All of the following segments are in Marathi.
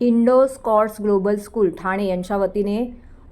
Indo Scots Global School Thane यांच्या वतीने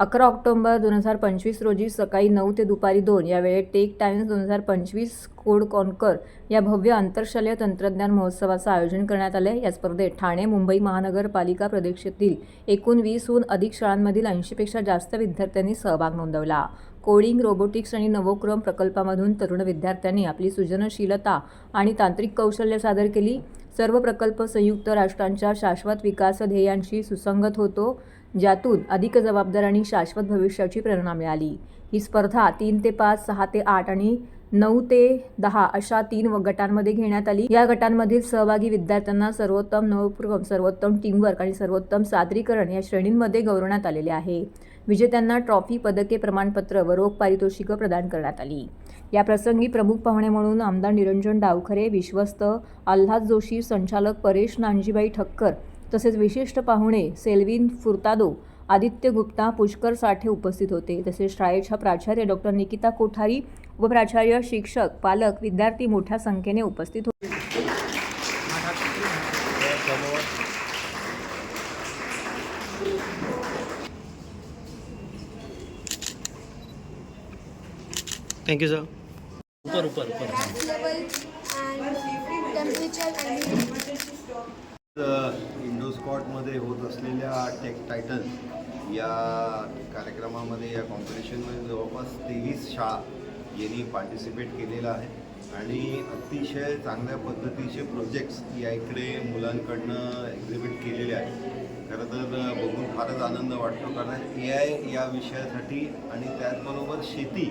अकरा ऑक्टोबर दोन हजार पंचवीस रोजी सकाळी नऊ ते दुपारी दोन या वेळेत टेक टाइम्स दोन हजार पंचवीस कोड कॉन्कर या भव्य आंतरशालेय तंत्रज्ञान महोत्सवाचं आयोजन करण्यात आलं आहे या स्पर्धेत ठाणे मुंबई महानगरपालिका प्रदेशातील एकूण वीसहून अधिक शाळांमधील ऐंशीपेक्षा जास्त विद्यार्थ्यांनी सहभाग नोंदवला. कोडिंग रोबोटिक्स आणि नवोक्रम प्रकल्पामधून तरुण विद्यार्थ्यांनी आपली सृजनशीलता आणि तांत्रिक कौशल्य सादर केली. सर्व प्रकल्प संयुक्त राष्ट्रांच्या शाश्वत विकास ध्येयांशी सुसंगत होतो ज्यातून अधिक जबाबदार आणि शाश्वत भविष्याची प्रेरणा मिळाली. ही स्पर्धा तीन ते पाच सहा ते आठ आणि नऊ ते दहा अशा तीन गटांमध्ये घेण्यात आली. या गटांमधील सहभागी विद्यार्थ्यांना सर्वोत्तम नवपूर्वम सर्वोत्तम टीमवर्क आणि सर्वोत्तम सादरीकरण या श्रेणींमध्ये गौरवण्यात आलेले आहे. विजेत्यांना ट्रॉफी पदके प्रमाणपत्र व रोख पारितोषिकं प्रदान करण्यात आली. या प्रसंगी प्रमुख पाहुणे म्हणून आमदार निरंजन डावखरे विश्वस्त आल्हाद जोशी संचालक परेश नानजीबाई ठक्कर तसेच विशिष्ट पाहुणे सेल्विन फुर्तादो आदित्य गुप्ता पुष्कर साठे उपस्थित होते. तसेच शाळेच्या प्राचार्य डॉक्टर निकिता कोठारी व प्राचार्य शिक्षक पालक विद्यार्थी मोठ्या संख्येने उपस्थित होते. Thank you sir temperature and इंडोस्कॉटमध्ये होत असलेल्या टेक टायटन या कार्यक्रमामध्ये या कॉम्पिटिशनमध्ये जवळपास तेवीस शाळा यांनी पार्टिसिपेट केलेलं आहे. आणि अतिशय चांगल्या पद्धतीचे प्रोजेक्ट्स या इकडे मुलांकडनं एक्झिबिट केलेले आहेत. खरं तर बघून फारच आनंद वाटतो. कारण ए आय या विषयासाठी आणि त्याचबरोबर शेती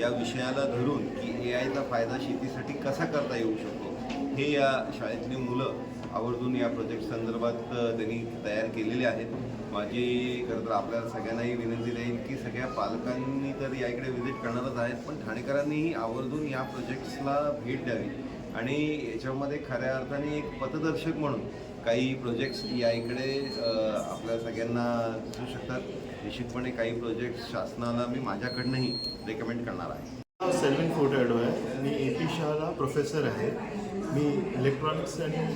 या विषयाला धरून की ए आयचा फायदा शेतीसाठी कसा करता येऊ शकतो हे या शाळेतली मुलं आवर्जून या प्रोजेक्ट संदर्भात त्यांनी तयार केलेले आहेत. माझी खरं तर आपल्याला सगळ्यांनाही विनंती राहील की सगळ्या पालकांनी तर या इकडे व्हिजिट करणारच आहेत पण ठाणेकरांनीही आवर्जून या प्रोजेक्ट्सला भेट द्यावी. आणि याच्यामध्ये खऱ्या अर्थाने एक पथदर्शक म्हणून काही प्रोजेक्ट्स या इकडे आपल्या सगळ्यांना दिसू शकतात. निश्चितपणे काही प्रोजेक्ट्स शासनाला मी माझ्याकडनंही रेकमेंड करणार आहे. सेल्विन फोर्टॅडो आहे मी ए पी शाहला प्रोफेसर आहे. मी इलेक्ट्रॉनिक्स आणि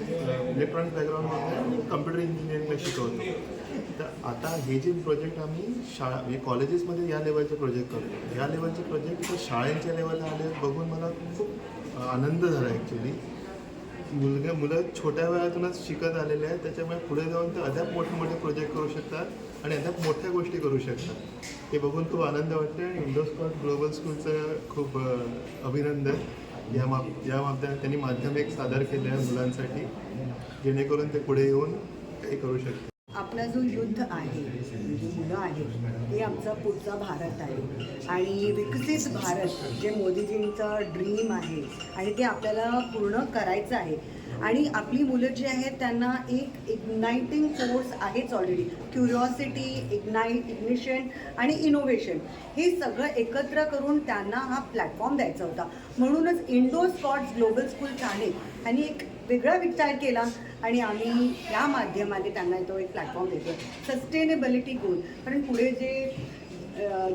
इलेक्ट्रॉनिक बॅकग्राऊंडमध्ये कम्प्युटर इंजिनिअरिंगला शिकवतो. तर आता हे जे प्रोजेक्ट आम्ही शाळा म्हणजे कॉलेजेसमध्ये या लेवलचे प्रोजेक्ट करतो. या लेवलचे प्रोजेक्ट तर शाळेंच्या लेवलला आले बघून मला खूप आनंद झाला ॲक्च्युली मुलगा मुलं छोट्या वयातूनच शिकत आलेले आहेत. त्याच्यामुळे पुढे जाऊन ते अद्याप मोठे मोठे प्रोजेक्ट करू शकतात आणि अद्याप मोठ्या गोष्टी करू शकतात. हे बघून खूप आनंद वाटते आणि इंडोस्कॉट ग्लोबल स्कूलचं खूप अभिनंदन. या माप या माध्यमात त्यांनी माध्यमिक सादर केले आहे मुलांसाठी. जेणेकरून ते पुढे येऊन काही करू शकतात आपला जो युद्ध आहे जी मुलं आहेत हे आमचा पुढचा भारत आहे. आणि विकसित भारत जे मोदीजींचं ड्रीम आहे आणि ते आपल्याला पूर्ण करायचं आहे आणि आपली मुलं जी आहेत त्यांना एक इग्नायटिंग फोर्स आहेच ऑलरेडी क्युरिओसिटी इग्नाईट इग्निशन आणि इनोव्हेशन हे सगळं एकत्र करून त्यांना हा प्लॅटफॉर्म द्यायचा होता. म्हणूनच Indo Scots Global School Thane यांनी एक वेगळा विचार केला आणि आम्ही या माध्यमाने त्यांना तो एक प्लॅटफॉर्म देतो सस्टेनेबिलिटी गोल कारण पुढे जे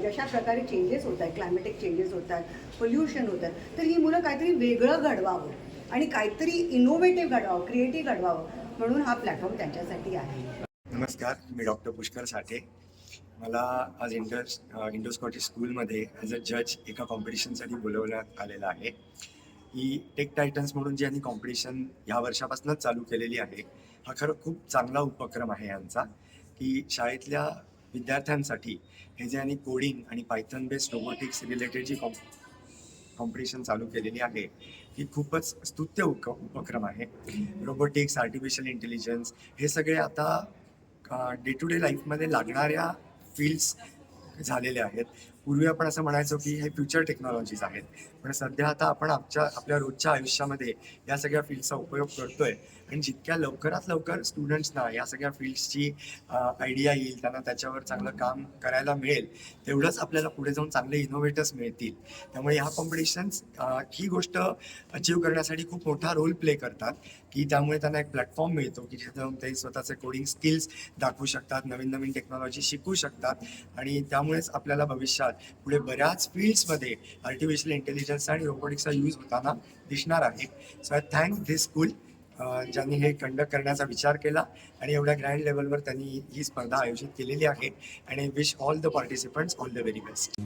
जशा प्रकारे चेंजेस होत आहेत क्लायमॅटिक चेंजेस होत आहेत पोल्युशन होतं तर ही मुलं काहीतरी वेगळं घडवावं. आणि काहीतरी इनोव्हेटिव्ह घडवावं क्रिएटिव्ह घडवावं म्हणून हा प्लॅटफॉर्म त्यांच्यासाठी आहे. नमस्कार मी डॉक्टर पुष्कर साठे. मला आज इंडर इंडो स्कॉटिश स्कूलमध्ये ॲज अ जज एका कॉम्पिटिशनसाठी बोलवण्यात आलेलं आहे. ही टेक टायटन्स म्हणून जी यांनी कॉम्पिटिशन ह्या वर्षापासूनच चालू केलेली आहे हा खरं खूप चांगला उपक्रम आहे यांचा की शाळेतल्या विद्यार्थ्यांसाठी हे जे यांनी कोडिंग आणि पायथन बेस्ड रोबोटिक्स रिलेटेड जी कॉम्प कॉम्पिटिशन चालू केलेली आहे ही खूपच स्तुत्य उप उपक्रम आहे. रोबोटिक्स आर्टिफिशियल इंटेलिजन्स हे सगळे आता डे टू डे लाईफमध्ये लागणाऱ्या फील्ड्स झालेले आहेत. पूर्वी आपण असं म्हणायचो की हे फ्युचर टेक्नॉलॉजीज आहेत. पण सध्या आता आपण आमच्या आपल्या रोजच्या आयुष्यामध्ये या सगळ्या फील्डचा उपयोग करतोय. आणि जितक्या लवकरात लवकर स्टुडंट्सना या सगळ्या फील्ड्सची आयडिया येईल त्यांना त्याच्यावर चांगलं काम करायला मिळेल तेवढंच आपल्याला पुढे जाऊन चांगले इनोव्हेटर्स मिळतील. त्यामुळे ह्या कॉम्पिटिशन्स ही गोष्ट अचीव करण्यासाठी खूप मोठा रोल प्ले करतात की त्यामुळे त्यांना एक प्लॅटफॉर्म मिळतो की जिथे जाऊन ते स्वतःचे कोडिंग स्किल्स दाखवू शकतात नवीन नवीन टेक्नॉलॉजी शिकू शकतात. आणि त्यामुळेच आपल्याला भविष्यात पुढे बऱ्याच फील्ड्समध्ये आर्टिफिशियल इंटेलिजन्स आणि रोबोटिक्सचा यूज होताना दिसणार आहे. So I thank this school ज्यांनी हे कंडक्ट करण्याचा विचार केला आणि एवढ्या ग्रँड लेवलवर त्यांनी ही स्पर्धा आयोजित केलेली आहे. आणि wish all the participants all the very best